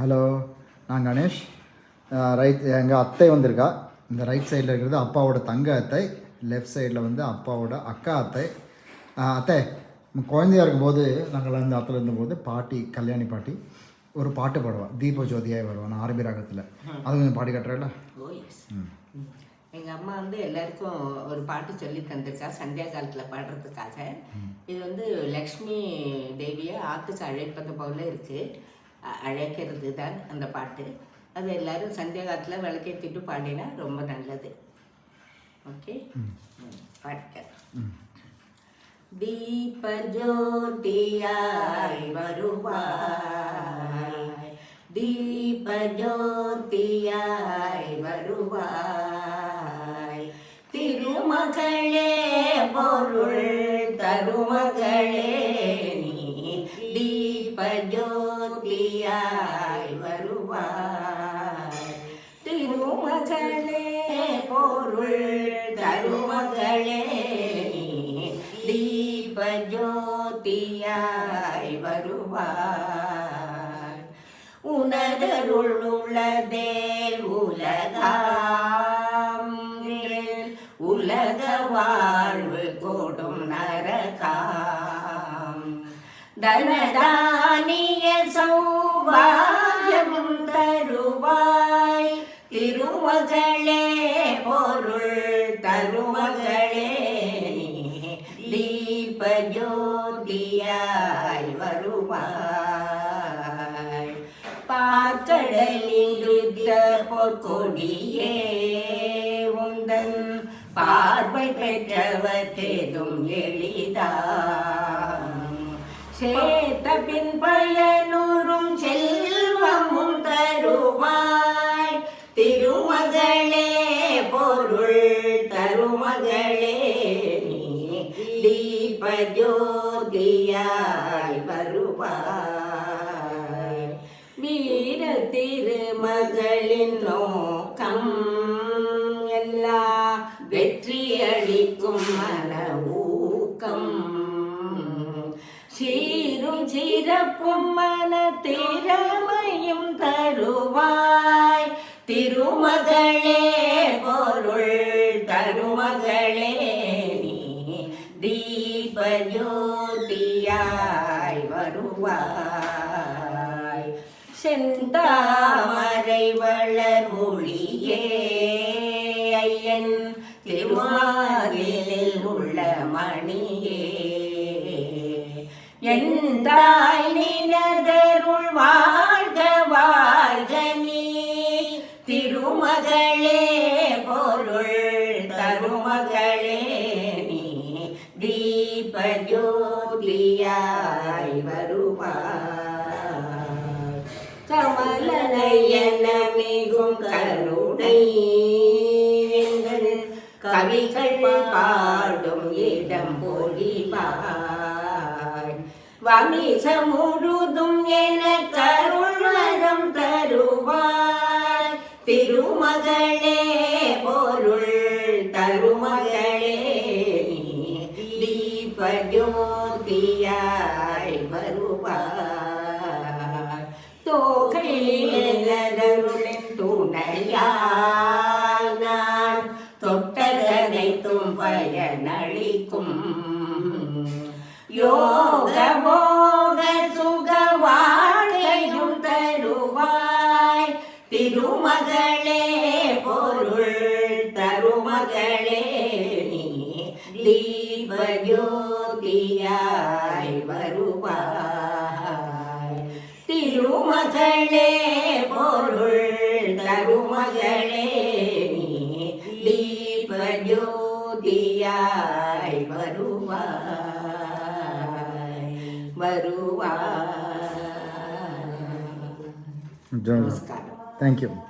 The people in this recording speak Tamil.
ஹலோ நான் கணேஷ். ரைட் எங்கள் அத்தை வந்திருக்கா. இந்த ரைட் சைடில் இருக்கிறது அப்பாவோட தங்க அத்தை லெஃப்ட் சைடில் வந்து அப்பாவோட அக்கா அத்தை. அத்தை நம்ம குழந்தையா இருக்கும்போது நாங்கள் அந்த அத்தில் இருந்தபோது பாட்டி கல்யாணி பாட்டி ஒரு பாட்டு பாடுவா. தீப ஜோதியாய் வருவா நான் ஆரம்பி ராகத்தில். அது கொஞ்சம் பாடி எஸ் எங்கள் அம்மா வந்து எல்லாருக்கும் ஒரு பாட்டு சொல்லி தந்திருக்கா சந்தியா காலத்தில் பாடுறதுக்காக. இது வந்து லக்ஷ்மி தேவியை ஆற்றுக்கு அழைப்பது போல இருக்குது அழைக்கிறது தான் அந்த பாட்டு. அது எல்லாரும் சந்தியா காலத்தில் விளக்கேற்றிட்டு பாடினா ரொம்ப நல்லது. ஓகே? பாட்டு தீப ஜோதியாய் வருவாய். தீப ஜோதியாய் வருவாய். திருமகளே பொருள் ஜோதியாய் வருவாய் திருமகளே பொருள் தருமகளே தீப ஜோதியாய் வருவாய் உனதருள் உள்ளதேல் உலகாம். உலக வாழ்வு கொடும் தனதானிய சௌபாகியம் தருவாய். திருமகளே பொருள் தருமகளே தீப ஜோதியாய் வருவாய். பார்க்கடலில் இருந்த பொற்கொடியே உந்தன் பார்வை பெற்றவர் தேதும் எளிதாம் சேத்த பின் பயனூரும் செல்வமும் தருவாய். திருமகளே பொருள் தருமகளே நீ தீப வருவாய். வீர திருமகளின் நோக்கம் சிறப்பும் மன திறமையும் தருவாய். திருமகளே பொருள் தருமகளே தீபஜோதியாய் வருவாய். செந்தாமரை வளர் மொழியே ஐயன் திருமாலில் உள்ள மணியே. எந்தாய் நினதருள் வாழ்க வாழ்க நீ. திருமகளே பொருள் தருமகளே நீ. தீபஜோதியாய் வருவார். கமலனையன மிகும் கருணை. எங்கள் கவிகள் பாடும் இடம் பொழிவாய் வமிச முழுதும் என கருள் வரம் தருவாய் திருமகளே பொருள் தருமகளே தீபஜோதியாய் வருவார். ஜோதியாய் துணையால் நான் தொட்டதனைத்தும் பயனளிக்கும். யோ தருவாய் திருமகளே பொருள் தருமகளே நீ தீப ஜோதியாய் வருவாய் திருமகளே பொருள் தருமகளே நீ தீப ஜோதியாய் வருவாய் வருவாய் ஜோ நமஸ்காரம் தேங்க்யூ